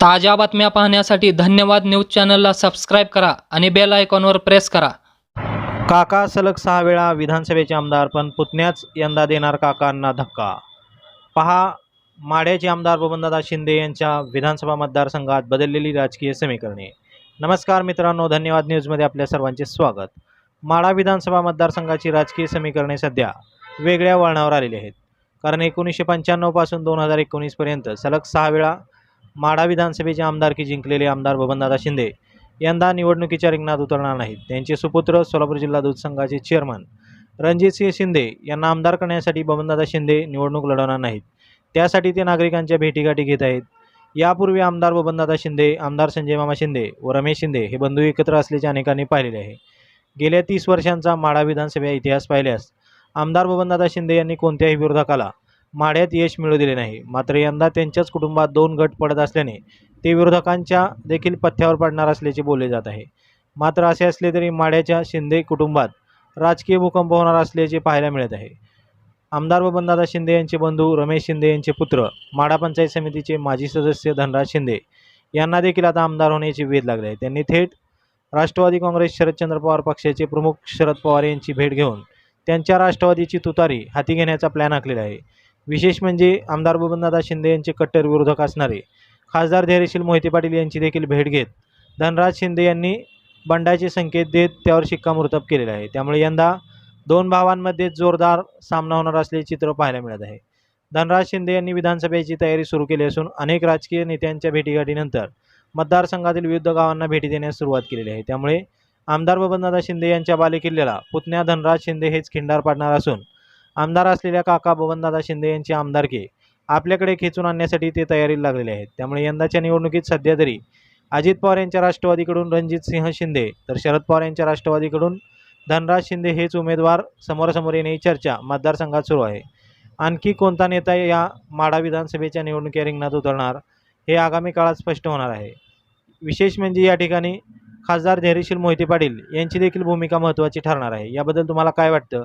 ताज्या बातम्या पाहण्यासाठी धन्यवाद न्यूज चॅनलला सबस्क्राईब करा आणि बेल आयकॉनवर प्रेस करा. काका सलग सहा वेळा विधानसभेचे आमदार पण पुतण्याच यंदा देणार काकांना धक्का. पहा माड्याचे आमदार बबनदादा शिंदे यांच्या विधानसभा मतदारसंघात बदललेली राजकीय समीकरणे. नमस्कार मित्रांनो धन्यवाद न्यूजमध्ये आपल्या सर्वांचे स्वागत. माडा विधानसभा मतदारसंघाची राजकीय समीकरणे सध्या वेगळ्या वळणावर आलेली आहेत. कारण एकोणीसशे पंच्याण्णवपासून दोन हजार एकोणीसपर्यंत सलग सहा वेळा माढा विधानसभेचे आमदारकी जिंकलेले आमदार बबनदादा शिंदे यंदा निवडणुकीच्या रिंगणात उतरणार नाहीत. त्यांचे सुपुत्र सोलापूर जिल्हा दूध संघाचे चेअरमन रणजितसिंह शिंदे यांना आमदार करण्यासाठी बबनदादा शिंदे निवडणूक लढवणार नाहीत. त्यासाठी ते नागरिकांच्या भेटीगाठी घेत आहेत. यापूर्वी आमदार बबनदादा शिंदे आमदार संजय मामा शिंदे व रमेश शिंदे हे बंधू एकत्र असल्याचे अनेकांनी पाहिलेले आहे. गेल्या तीस वर्षांचा माढा विधानसभा इतिहास पाहिल्यास आमदार बबनदादा शिंदे यांनी कोणत्याही विरोधकाला माढ्यात यश मिळू दिले नाही. मात्र यंदा त्यांच्याच कुटुंबात दोन गट पडत असल्याने ते विरोधकांच्या देखील पथ्यावर पडणार असल्याचे बोलले जात आहे. मात्र असे असले तरी माढ्याच्या शिंदे कुटुंबात राजकीय भूकंप होणार असल्याचे पाहायला मिळत आहे. आमदार बबनदादा शिंदे यांचे बंधू रमेश शिंदे यांचे पुत्र माढा पंचायत समितीचे माजी सदस्य धनराज शिंदे यांना देखील आता आमदार होण्याचे वेध लागले आहे. त्यांनी थेट राष्ट्रवादी काँग्रेस शरदचंद्र पवार पक्षाचे प्रमुख शरद पवार यांची भेट घेऊन त्यांच्या राष्ट्रवादीची तुतारी हाती घेण्याचा प्लॅन आखलेला आहे. विशेष म्हणजे आमदार बबनदादा शिंदे यांचे कट्टर विरोधक असणारे खासदार धैर्यशील मोहिते पाटील यांची देखील भेट घेत धनराज शिंदे यांनी बंडाचे संकेत देत त्यावर शिक्कामोर्तब केलेले आहे. त्यामुळे यंदा दोन भावांमध्ये जोरदार सामना होणार असलेले चित्र पाहायला मिळत आहे. धनराज शिंदे यांनी विधानसभेची तयारी सुरू केली असून अनेक राजकीय नेत्यांच्या भेटीगाठीनंतर मतदारसंघातील विविध गावांना भेटी देण्यास सुरुवात केलेली आहे. त्यामुळे आमदार बबनदादा शिंदे यांच्या बालेकिल्ल्याला पुतण्या धनराज शिंदे हेच खिंडार पाडणार असून आमदार असलेल्या काका बबनदादा शिंदे यांची आमदारकी आपल्याकडे खेचून आणण्यासाठी ते तयारीला लागलेले आहेत. त्यामुळे यंदाच्या निवडणुकीत सध्या तरी अजित पवार यांच्या राष्ट्रवादीकडून रणजित सिंह शिंदे तर शरद पवार यांच्या राष्ट्रवादीकडून धनराज शिंदे हेच उमेदवार समोरासमोर येण्याची चर्चा मतदारसंघात सुरू आहे. आणखी कोणता नेता या माढा विधानसभेच्या निवडणुकी रिंगणात उतरणार हे आगामी काळात स्पष्ट होणार आहे. विशेष म्हणजे या ठिकाणी खासदार धैर्यशील मोहिते पाटील यांची देखील भूमिका महत्त्वाची ठरणार आहे. याबद्दल तुम्हाला काय वाटतं?